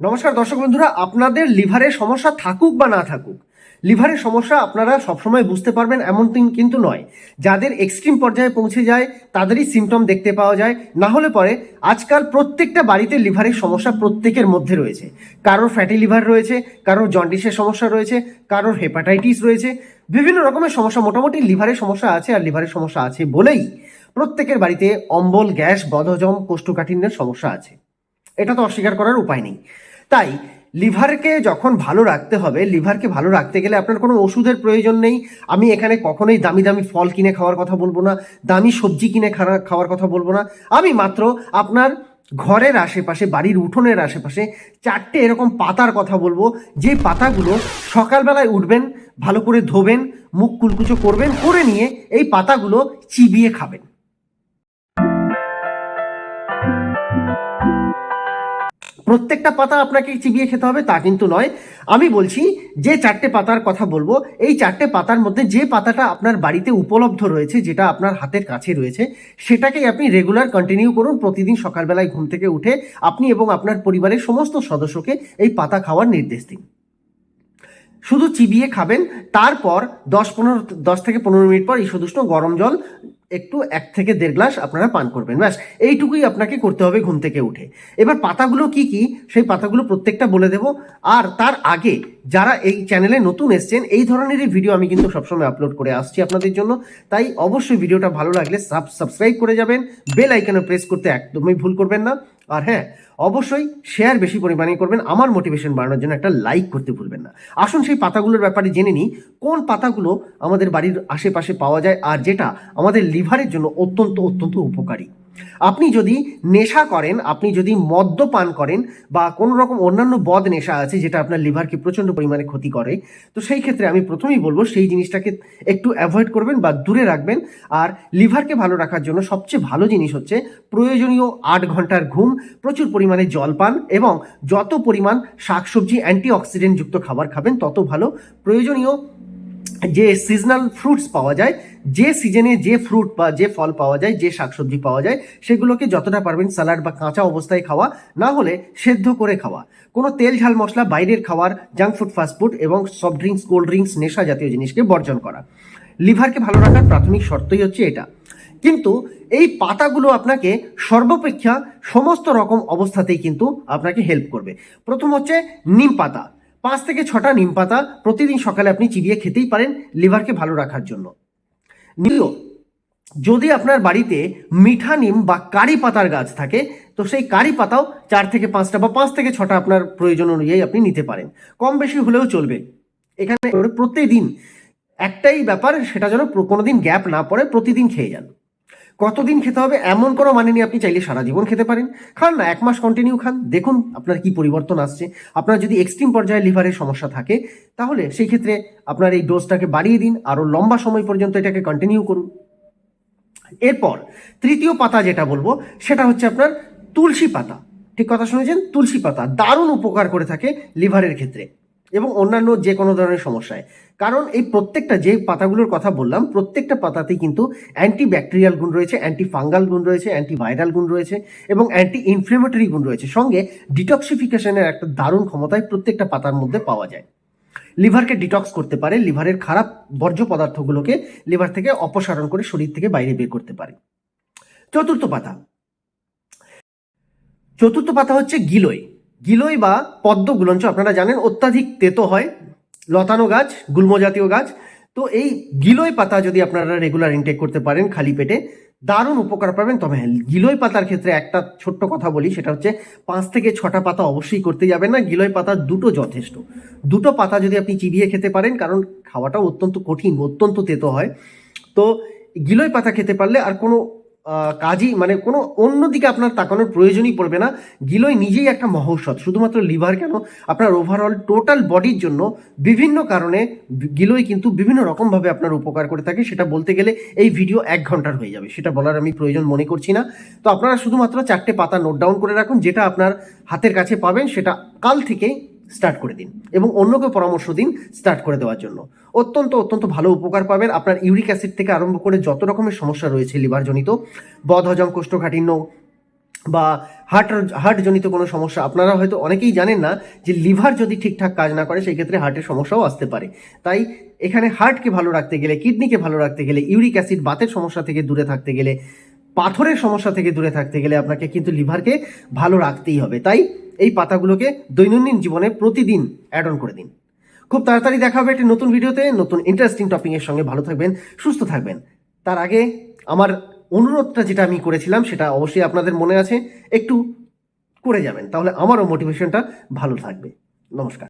নমস্কার দর্শক বন্ধুরা, আপনাদের লিভারের সমস্যা থাকুক বা না থাকুক লিভারের সমস্যা আপনারা সবসময় বুঝতে পারবেন এমন কিন্তু নয়। যাদের এক্সট্রিম পর্যায়ে পৌঁছে যায়, তাদেরই সিমটম দেখতে পাওয়া যায়। না হলে পরে আজকাল প্রত্যেকটা বাড়িতে লিভারের সমস্যা প্রত্যেকের মধ্যে রয়েছে। কারোর ফ্যাটি লিভার রয়েছে, কারোর জন্ডিসের সমস্যা রয়েছে, কারোর হেপাটাইটিস রয়েছে। বিভিন্ন রকমের সমস্যা, মোটামুটি লিভারের সমস্যা আছে আর লিভারের সমস্যা আছে বলেই প্রত্যেকের বাড়িতে অম্বল, গ্যাস, বদহজম, কোষ্ঠকাঠিন্যের সমস্যা আছে। এটা তো অস্বীকার করার উপায় নেই। তাই লিভারকে যখন ভালো রাখতে হবে, লিভারকে ভালো রাখতে গেলে আপনার কোনো ওষুধের প্রয়োজন নেই। আমি এখানে কখনোই দামি দামি ফল কিনে খাওয়ার কথা বলব না, দামি সবজি কিনে খাওয়া- খাওয়ার কথা বলব না। আমি মাত্র আপনার ঘরের আশেপাশে, বাড়ির উঠোনের আশেপাশে চারটে এরকম পাতার কথা বলব। যে পাতাগুলো সকালবেলায় উঠবেন, ভালো করে ধোবেন, মুখ কুলকুচো করবেন, করে নিয়ে এই পাতাগুলো চিবিয়ে খাবেন। প্রত্যেকটা পাতা আপনাকে চিবিয়ে খেতে হবে, তা কিন্তু নয়। আমি বলছি, যে চারটে পাতার কথা বলব, এই চারটে পাতার মধ্যে যে পাতাটা আপনার বাড়িতে উপলব্ধ রয়েছে, যেটা আপনার হাতের কাছে রয়েছে, সেটাকেই আপনি রেগুলার কন্টিনিউ করুন। প্রতিদিন সকালবেলায় ঘুম থেকে উঠে আপনি এবং আপনার পরিবারের সমস্ত সদস্যকে এই পাতা খাওয়ার নির্দেশ দিন। শুধু চিবিয়ে খাবেন, তারপর দশ পনেরো, দশ থেকে পনেরো মিনিট পর ঈষদুষ্ণ গরম জল একটু এক থেকে দেড় গ্লাস আপনারা পান করবেন, ব্যাস। এইটুকুই আপনাকে করতে হবে ঘুম থেকে উঠে। এবার পাতাগুলো কি কি? সেই পাতাগুলো প্রত্যেকটা বলে দেব। আর তার আগে যারা এই চ্যানেলে নতুন এসছেন, এই ধরনেরই ভিডিও আমি কিন্তু সবসময় আপলোড করে আসছি আপনাদের জন্য। তাই অবশ্যই ভিডিওটা ভালো লাগলে সাব সাবস্ক্রাইব করে যাবেন। বেল আইকনে প্রেস করতে একদমই ভুল করবেন না। আর হ্যাঁ অবশ্যই শেয়ার বেশি পরিমাণে করবেন। আমার মোটিভেশন বাড়ানোর জন্য একটা লাইক করতে ভুলবেন না। আসুন সেই পাতাগুলোর ব্যাপারে জেনে নিই, কোন পাতাগুলো আমাদের বাড়ির আশেপাশে পাওয়া যায় আর যেটা আমাদের লিভারের জন্য অত্যন্ত অত্যন্ত উপকারী। আপনি যদি নেশা করেন, আপনি যদি মদ্যপান করেন বা কোনো রকম অন্যান্য বদ নেশা আছে যেটা আপনার লিভারকে প্রচণ্ড পরিমাণে ক্ষতি করে, তো সেই ক্ষেত্রে আমি প্রথমেই বলব সেই জিনিসটাকে একটু অ্যাভয়েড করবেন বা দূরে রাখবেন। আর লিভারকে ভালো রাখার জন্য সবচেয়ে ভালো জিনিস হচ্ছে প্রয়োজনীয় আট ঘণ্টার ঘুম, প্রচুর পরিমাণে জল পান এবং যত পরিমাণ শাকসবজি অ্যান্টিঅক্সিডেন্ট যুক্ত খাবার খাবেন, তত ভালো। প্রয়োজনীয় যে সিজনাল ফ্রুটস পাওয়া যায়, যে সিজনে যে ফ্রুট বা যে ফল পাওয়া যায়, যে শাকসবজি পাওয়া যায়, সেগুলোকে যতটা পারবেন স্যালাড বা কাঁচা অবস্থায় খাওয়া, না হলে সেদ্ধ করে খাওয়া। কোনো তেল ঝাল মশলা, বাইরের খাওয়ার জাঙ্ক ফুড ফাস্টফুড এবং সফট ড্রিঙ্কস কোল্ড ড্রিঙ্কস নেশা জাতীয় জিনিসকে বর্জন করা। লিভারকে ভালো রাখার প্রাথমিক শর্তই হচ্ছে এটা। কিন্তু এই পাতাগুলো আপনাকে সর্বাপেক্ষা সমস্ত রকম অবস্থাতেই কিন্তু আপনাকে হেল্প করবে। প্রথম হচ্ছে নিম পাতা। পাঁচ থেকে ছটা নিম পাতা প্রতিদিন সকালে আপনি চিবিয়ে খেতেই পারেন লিভারকে ভালো রাখার জন্য। দ্বিতীয় যদি আপনার বাড়িতে মিঠা নিম বা কারি পাতার গাছ থাকে, তো সেই কারি পাতাও চার থেকে পাঁচটা বা পাঁচ থেকে ছটা আপনার প্রয়োজন অনুযায়ী আপনি নিতে পারেন। কম বেশি হলেও চলবে। এখানে প্রতিদিন একটাই ব্যাপার, সেটা যেন প্র- কোনোদিন গ্যাপ না পড়ে, প্রতিদিন খেয়ে যান। কতদিন খেতে হবে? এমন কোনো মানে নেই, আপনি চাইলে সারা জীবন খেতে পারেন। খান না, এক মাস কন্টিনিউ খান। দেখুন আপনার কি পরিবর্তন আসছে। আপনার যদি এক্সট্রিম পর্যায়ে লিভারের সমস্যা থাকে, তাহলে সেই ক্ষেত্রে আপনার এই ডোজটাকে বাড়িয়ে দিন। আরও লম্বা সময় পর্যন্ত এটাকে কন্টিনিউ করুন। এরপর তৃতীয় পাতা যেটা বলব, সেটা হচ্ছে আপনার তুলসী পাতা। ঠিক কথা শুনেছেন? তুলসী পাতা দারুণ উপকার করে থাকে লিভারের ক্ষেত্রে। এবং অন্যান্য যে কোনো ধরনের সমস্যায়। কারণ এই প্রত্যেকটা যে পাতাগুলোর কথা বললাম, প্রত্যেকটা পাতাতেই কিন্তু অ্যান্টি ব্যাকটেরিয়াল গুণ রয়েছে অ্যান্টি ফাঙ্গাল গুণ রয়েছে অ্যান্টি ভাইরাল গুণ রয়েছে এবং অ্যান্টি ইনফ্লেমেটরি গুণ রয়েছে। সঙ্গে ডিটক্সিফিকেশনের একটা দারুণ ক্ষমতায় প্রত্যেকটা পাতার মধ্যে পাওয়া যায়। লিভারকে ডিটক্স করতে পারে, লিভারের খারাপ বর্জ্য পদার্থগুলোকে লিভার থেকে অপসারণ করে শরীর থেকে বাইরে বের করতে পারে। চতুর্থ পাতা। চতুর্থ পাতা হচ্ছে গিলই। গিলই বা পদ্ম গুলঞ্চ, আপনারা জানেন, অত্যাধিক তেতো হয়। লতানো গাছ, গুল্ম জাতীয় গাছ। তো এই গিলই পাতা যদি আপনারা রেগুলার ইনটেক করতে পারেন খালি পেটে, দারুণ উপকার পাবেন। তবে হ্যাঁ গিলই পাতার ক্ষেত্রে একটা ছোট্ট কথা বলি, সেটা হচ্ছে পাঁচ থেকে ছটা পাতা অবশ্যই করতে যাবেন না। গিলই পাতা দুটো যথেষ্ট। দুটো পাতা যদি আপনি চিবিয়ে খেতে পারেন, কারণ খাওয়াটাও অত্যন্ত কঠিন, অত্যন্ত তেতো হয়। তো গিলই পাতা খেতে পারলে আর কোনো কাজই মানে কোনো অন্যদিকে আপনার তাকানোর প্রয়োজনই পড়বে না। গিলই নিজেই একটা মহৌষধ, শুধুমাত্র লিভার কেন? আপনার ওভারঅল টোটাল বডির জন্য বিভিন্ন কারণে গিলই কিন্তু বিভিন্ন রকমভাবে আপনার উপকার করে থাকে। সেটা বলতে গেলে এই ভিডিও এক ঘণ্টার হয়ে যাবে, সেটা বলার আমি প্রয়োজন মনে করছি না। তো আপনারা শুধুমাত্র চারটে পাতা নোট ডাউন করে রাখুন, যেটা আপনার হাতের কাছে পাবেন, সেটা কাল থেকেই স্টার্ট করে দিন এবং অন্যকে পরামর্শ দিন স্টার্ট করে দেওয়ার জন্য। অত্যন্ত অত্যন্ত ভালো উপকার পাবেন আপনার ইউরিক অ্যাসিড থেকে আরম্ভ করে যত রকমের সমস্যা রয়েছে লিভারজনিত বদহজম, কোষ্ঠকাঠিন্য বা হার্ট হার্টজনিত কোনো সমস্যা, আপনারা হয়তো অনেকেই জানেন না যে লিভার যদি ঠিকঠাক কাজ না করে সেই ক্ষেত্রে হার্টের সমস্যাও আসতে পারে। তাই এখানে হার্টকে ভালো রাখতে গেলে কিডনিকে ভালো রাখতে গেলে ইউরিক অ্যাসিড বাতের সমস্যা থেকে দূরে থাকতে গেলে, পাথরের সমস্যা থেকে দূরে থাকতে গেলে আপনাকে কিন্তু লিভারকে ভালো রাখতেই হবে। তাই এই পাতাগুলোকে দৈনন্দিন জীবনে প্রতিদিন অ্যাড অন করে দিন। খুব তাড়াতাড়ি দেখা হবে একটি নতুন ভিডিওতে। নতুন ইন্টারেস্টিং টপিকের সঙ্গে ভালো থাকবেন, সুস্থ থাকবেন। তার আগে আমার অনুরোধটা যেটা আমি করেছিলাম, সেটা অবশ্যই আপনাদের মনে আছে, একটু করে যাবেন, তাহলে আমারও মোটিভেশনটা ভালো থাকবে। নমস্কার।